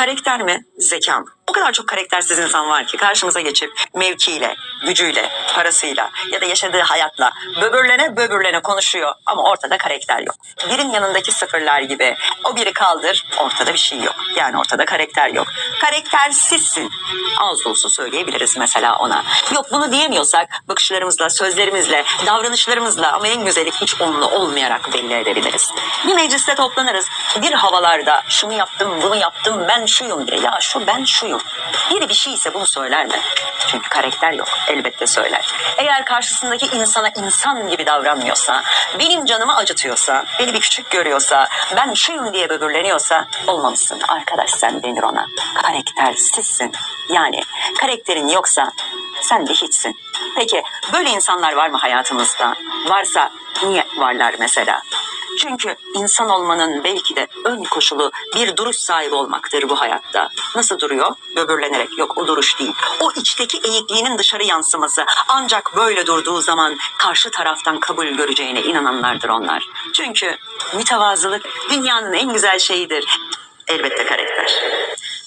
Karakter mi, zeka mı? O kadar çok karaktersiz insan var ki karşımıza geçip mevkiyle, gücüyle, parasıyla ya da yaşadığı hayatla böbürlene böbürlene konuşuyor ama ortada karakter yok. Birin yanındaki sıfırlar gibi o biri kaldır ortada bir şey yok. Yani ortada karakter yok. Karaktersizsin. Az dolusu söyleyebiliriz mesela ona. Yok bunu diyemiyorsak bakışlarımızla, sözlerimizle, davranışlarımızla ama en güzeli hiç onunla olmayarak belli edebiliriz. Bir mecliste toplanırız. Bir havalarda şunu yaptım, bunu yaptım, ben şuyum diye. Ya şu ben şuyum. Biri bir şey ise bunu söyler mi? Çünkü karakter yok. Elbette söyler. Eğer karşısındaki insana insan gibi davranmıyorsa, benim canımı acıtıyorsa, beni bir küçük görüyorsa, ben şuyum diye böbürleniyorsa olmamışsın. Arkadaş sen denir ona. Karaktersizsin. Yani karakterin yoksa sen de hiçsin. Peki böyle insanlar var mı hayatımızda? Varsa niye varlar mesela? Çünkü insan olmanın belki de ön koşulu bir duruş sahibi olmaktır bu hayatta. Nasıl duruyor? Böbürlenerek. Yok o duruş değil. O içteki eğikliğinin dışarı yansıması. Ancak böyle durduğu zaman karşı taraftan kabul göreceğine inananlardır onlar. Çünkü mütevazılık dünyanın en güzel şeyidir. Elbette karakter.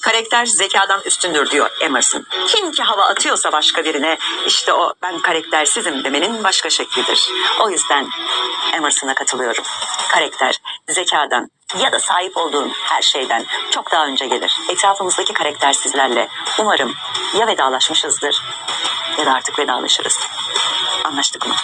Karakter zekadan üstündür diyor Emerson. Kim ki hava atıyorsa başka birine işte o ben karaktersizim demenin başka şeklidir. O yüzden Emerson'a katılıyorum. Karakter zekadan ya da sahip olduğun her şeyden çok daha önce gelir. Etrafımızdaki karaktersizlerle umarım ya vedalaşmışızdır ya da artık vedalaşırız. Anlaştık mı?